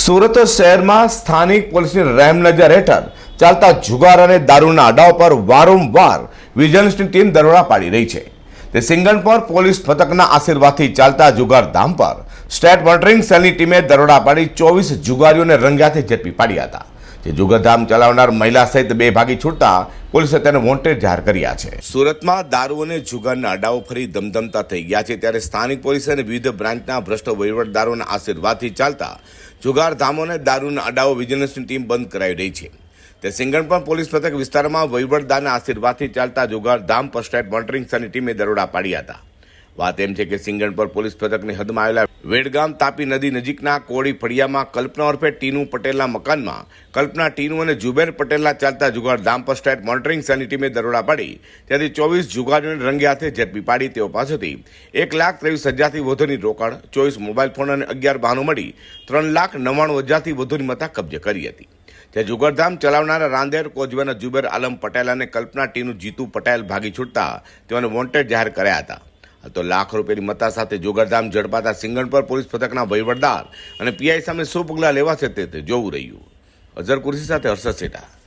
સુરત શહેરમાં સ્થાનિક પોલીસની રહેમનજર હેઠળ ચાલતા જુગાર અને દારૂના અડાઓ પર વારંવાર વિજિલન્સની ટીમ દરોડા પાડી રહી છે. તે સિંગણપોર પોલીસ પથકના આશીર્વાદથી ચાલતા જુગાર ધામ પર સ્ટેટ મોનિટરિંગ સેલની ટીમે દરોડા પાડી ચોવીસ જુગારીઓને રંગ્યાથી ઝડપી પાડ્યા હતા. જે જુગધામ ચલાવનાર મહિલા સહિત બે ભાગી છૂટતા પોલીસે તેને વોન્ટેડ જાહેર કર્યા છે. સુરતમાં દારૂ અને જુગારના અડાઓ ફરી ધમધમતા થઈ ગયા છે ત્યારે સ્થાનિક પોલીસ અને વિવિધ બ્રાન્ચના ભ્રષ્ટ વહીવટદારોના આશીર્વાદથી ચાલતા જુગાર ધામો અને દારૂના અડાઓ વિજિલન્સની ટીમ બંધ કરાવી રહી છે. તે સિંગણપણ પોલીસ મથક વિસ્તારમાં વહીવટદારના આશીર્વાદથી ચાલતા જુગાર ધામ પર સ્ટેટ મોનિટરિંગ સેલની ટીમે દરોડા પાડ્યા હતા. વાત એમ છે કે સિંગણપર પોલીસ મથકની હદમાં આવેલા વેડગામ તાપી નદી નજીકના કોળી ફળિયામાં કલ્પના ઉર્ફે ટીનુ પટેલના મકાનમાં, કલ્પના ટીનુ અને જુબેર પટેલના ચાલતા જુગાર ધામ સ્ટેટ મોનિટરિંગ સેલની ટીમે દરોડા પાડી, ત્યાંથી ચોવીસ જુગારીઓને રંગે હાથે ઝડપી પાડી તેઓ પાસેથી એક લાખ ત્રેવીસ હજારથી વધુની રોકડ ચોવીસ મોબાઈલ ફોન અને અગિયાર વાહનો મળી ત્રણ લાખ નવ્વાણું હજારથી વધુની મતા કબજે કરી હતી. ત્યાં જુગારધામ ચલાવનારા રાંદેર, કોજવાના જુબેર, આલમ પટેલ અને કલ્પના ટીનું જીતુ પટેલ ભાગી છૂટતા તેઓને વોન્ટેડ જાહેર કર્યા હતા. તો લાખ રૂપિયાની મતા સાથે જોગરધામ ઝડપાતા સિંગણપર પોલીસ પથકના વહીવટદાર અને પીઆઈ સામે શું પગલાં લેવાશે તે જોવું રહ્યું. અઝર કુર્સી સાથે હર્ષદ સેઠા